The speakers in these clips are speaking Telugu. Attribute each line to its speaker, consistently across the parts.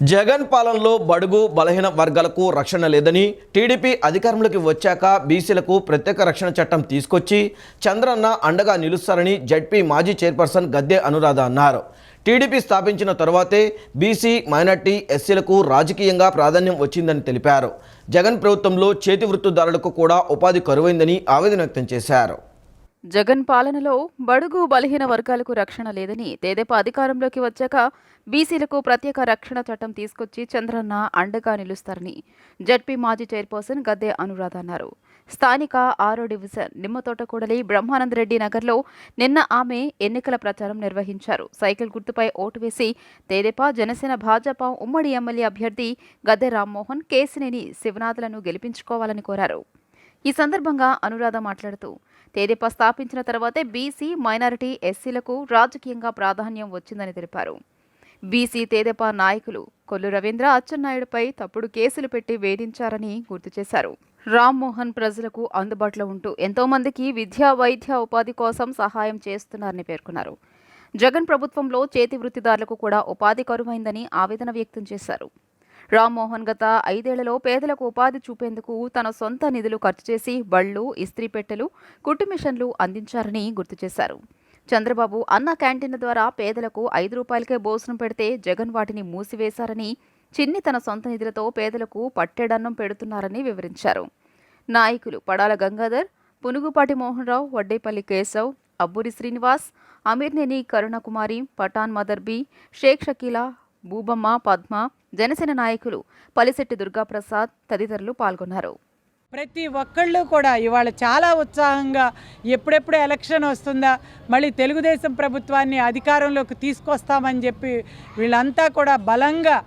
Speaker 1: జగన్ పాలనలో బడుగు బలహీన వర్గాలకు రక్షణ లేదని టీడీపీ అధికారంలోకి వచ్చాక బీసీలకు ప్రత్యేక రక్షణ చట్టం తీసుకొచ్చి చంద్రన్న అండగా నిలుస్తారని జడ్పీ మాజీ చైర్పర్సన్ గద్దె అనురాధ అన్నారు. టీడీపీ స్థాపించిన తర్వాతే బీసీ మైనార్టీ ఎస్సీలకు రాజకీయంగా ప్రాధాన్యం వచ్చిందని తెలిపారు. జగన్ ప్రభుత్వంలో చేతి వృత్తిదారులకు కూడా ఉపాధి కరువైందని ఆవేదన వ్యక్తం చేశారు.
Speaker 2: జగన్ పాలనలో బడుగు బలహీన వర్గాలకు రక్షణ లేదని తెదేపా అధికారంలోకి వచ్చాక బీసీలకు ప్రత్యేక రక్షణ చట్టం తీసుకొచ్చి చంద్రన్న అండగా నిలుస్తారని జడ్పీ మాజీ చైర్పర్సన్ గద్దె అనురాధ అన్నారు. స్థానిక ఆరో డివిజన్ నిమ్మతోటకూడలి బ్రహ్మానందరెడ్డి నగర్లో నిన్న ఆమె ఎన్నికల ప్రచారం నిర్వహించారు. సైకిల్ గుర్తుపై ఓటు వేసి తెదేపా జనసేన భాజపా ఉమ్మడి ఎమ్మెల్యే అభ్యర్థి గద్దె రామ్మోహన్ కేసినేని శివనాథులను గెలిపించుకోవాలని కోరారు. ఈ సందర్భంగా అనురాధ మాట్లాడుతూ తెదేపా స్థాపించిన తర్వాతే బీసీ మైనారిటీ ఎస్సీలకు రాజకీయంగా ప్రాధాన్యం వచ్చిందని తెలిపారు. బీసీ తెదేపా నాయకులు కొల్లు రవీంద్ర అచ్చెన్నాయుడుపై తప్పుడు కేసులు పెట్టి వేధించారని గుర్తు చేశారు. రామ్మోహన్ ప్రజలకు అందుబాటులో ఉంటూ ఎంతో మందికి విద్యా వైద్య ఉపాధి కోసం సహాయం చేస్తున్నారని పేర్కొన్నారు. జగన్ ప్రభుత్వంలో చేతి వృత్తిదారులకు కూడా ఉపాధి కరువైందని ఆవేదన వ్యక్తం చేశారు. రామ్మోహన్ గత ఐదేళ్ళలో పేదలకు ఉపాధి చూపేందుకు తన సొంత నిధులు ఖర్చు చేసి బళ్ళు ఇస్త్రీ పెట్టెలు కుట్టు మిషన్లు అందించారని గుర్తు చేశారు. చంద్రబాబు అన్న క్యాంటీన్ల ద్వారా పేదలకు ఐదు రూపాయలకే భోజనం పెడితే జగన్ వాటిని మూసివేశారని చిన్ని తన సొంత నిధులతో పేదలకు పట్టెడన్నం పెడుతున్నారని వివరించారు. నాయకులు పడాల గంగాధర్ పునుగుపాటి మోహన్ రావు వడ్డేపల్లి కేశవ్ అబ్బూరి శ్రీనివాస్ అమీర్నేని కరుణకుమారి పఠాన్ మదర్బీ షేక్ షకీలా భూబమ్మ పద్మ జనసేన నాయకులు పలిశెట్టి దుర్గాప్రసాద్ తదితరులు పాల్గొన్నారు.
Speaker 3: ప్రతి ఒక్కళ్ళు కూడా ఇవాళ చాలా ఉత్సాహంగా ఎప్పుడెప్పుడు ఎలక్షన్ వస్తుందా మళ్ళీ తెలుగుదేశం ప్రభుత్వాన్ని అధికారంలోకి తీసుకొస్తామని చెప్పి వీళ్ళంతా కూడా బలంగా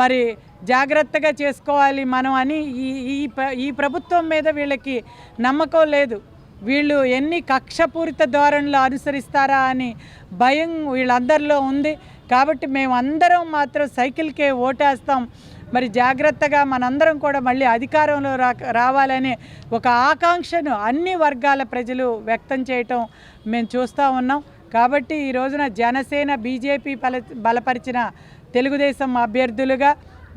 Speaker 3: మరి జాగ్రత్తగా చేసుకోవాలి మనం అని ఈ ఈ ప్రభుత్వం మీద వీళ్ళకి నమ్మకం లేదు. వీళ్ళు ఎన్ని కక్షపూరిత ధోరణులు అనుసరిస్తారా అని భయం వీళ్ళందరిలో ఉంది. కాబట్టి మేమందరం మాత్రం సైకిల్కే ఓటేస్తాం. మరి జాగ్రత్తగా మనందరం కూడా మళ్ళీ అధికారంలో రా రావాలనే ఒక ఆకాంక్షను అన్ని వర్గాల ప్రజలు వ్యక్తం చేయటం మేము చూస్తూ ఉన్నాం. కాబట్టి ఈ రోజున జనసేన బీజేపీ బల బలపరిచిన తెలుగుదేశం అభ్యర్థులుగా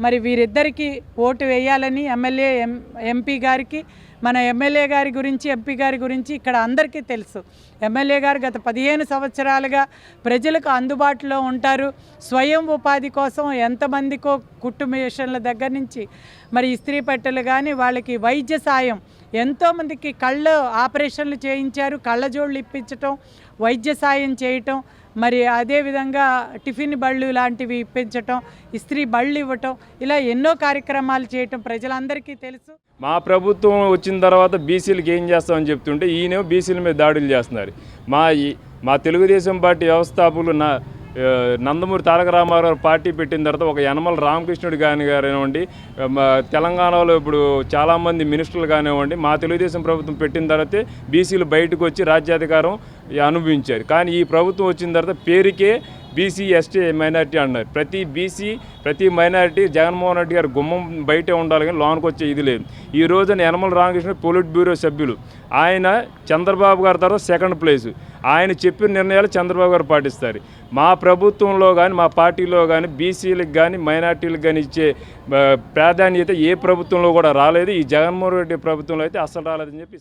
Speaker 3: మరి వీరిద్దరికీ ఓటు వేయాలని ఎమ్మెల్యే ఎం ఎంపీ గారికి మన ఎమ్మెల్యే గారి గురించి ఎంపీ గారి గురించి ఇక్కడ అందరికీ తెలుసు. ఎమ్మెల్యే గారు గత పదిహేను సంవత్సరాలుగా ప్రజలకు అందుబాటులో ఉంటారు. స్వయం ఉపాధి కోసం ఎంతమందికో కుట్టు మిషన్ల దగ్గర నుంచి మరి ఇస్త్రీ పెట్టెలు కానీ వాళ్ళకి వైద్య సాయం ఎంతోమందికి కళ్ళ ఆపరేషన్లు చేయించారు. కళ్ళజోళ్ళు ఇప్పించటం వైద్య సాయం చేయటం మరి అదేవిధంగా టిఫిన్ బళ్ళు లాంటివి ఇప్పించటం ఇస్త్రీ బళ్ళు ఇవ్వటం ఇలా ఎన్నో కార్యక్రమాలు చేయటం ప్రజలందరికీ తెలుసు.
Speaker 4: మా ప్రభుత్వం వచ్చిన తర్వాత బీసీలకు ఏం చేస్తామని చెప్తుంటే ఈయన బీసీల మీద దాడులు చేస్తున్నారు. మా ఈ- మా తెలుగుదేశం పార్టీ వ్యవస్థాపకులు నా నందమూరి తారక రామారావు పార్టీ పెట్టిన తర్వాత ఒక యనమల రామకృష్ణుడు కానివ్వండి మా తెలంగాణలో ఇప్పుడు చాలామంది మినిస్టర్లు కానివ్వండి మా తెలుగుదేశం ప్రభుత్వం పెట్టిన తర్వాతే బీసీలు బయటకు వచ్చి రాజ్యాధికారం అనుభవించారు. కానీ ఈ ప్రభుత్వం వచ్చిన తర్వాత పేరుకే బీసీ ఎస్టీ మైనారిటీ అన్నారు. ప్రతి బీసీ ప్రతి మైనారిటీ జగన్మోహన్ రెడ్డి గారు గుమ్మం బయటే ఉండాలి కానీ లోనికి వచ్చే ఇది లేదు. ఈ రోజున యనమల రామకృష్ణ పొలిట్ బ్యూరో సభ్యులు. ఆయన చంద్రబాబు గారి తర్వాత సెకండ్ ప్లేస్. ఆయన చెప్పిన నిర్ణయాలు చంద్రబాబు గారు పాటిస్తారు. మా ప్రభుత్వంలో కానీ మా పార్టీలో కానీ బీసీలకు కానీ మైనార్టీలకు కానీ ఇచ్చే ప్రాధాన్యత ఏ ప్రభుత్వంలో కూడా రాలేదు. ఈ జగన్మోహన్ రెడ్డి ప్రభుత్వంలో అయితే అస్సలు రాలేదని చెప్పి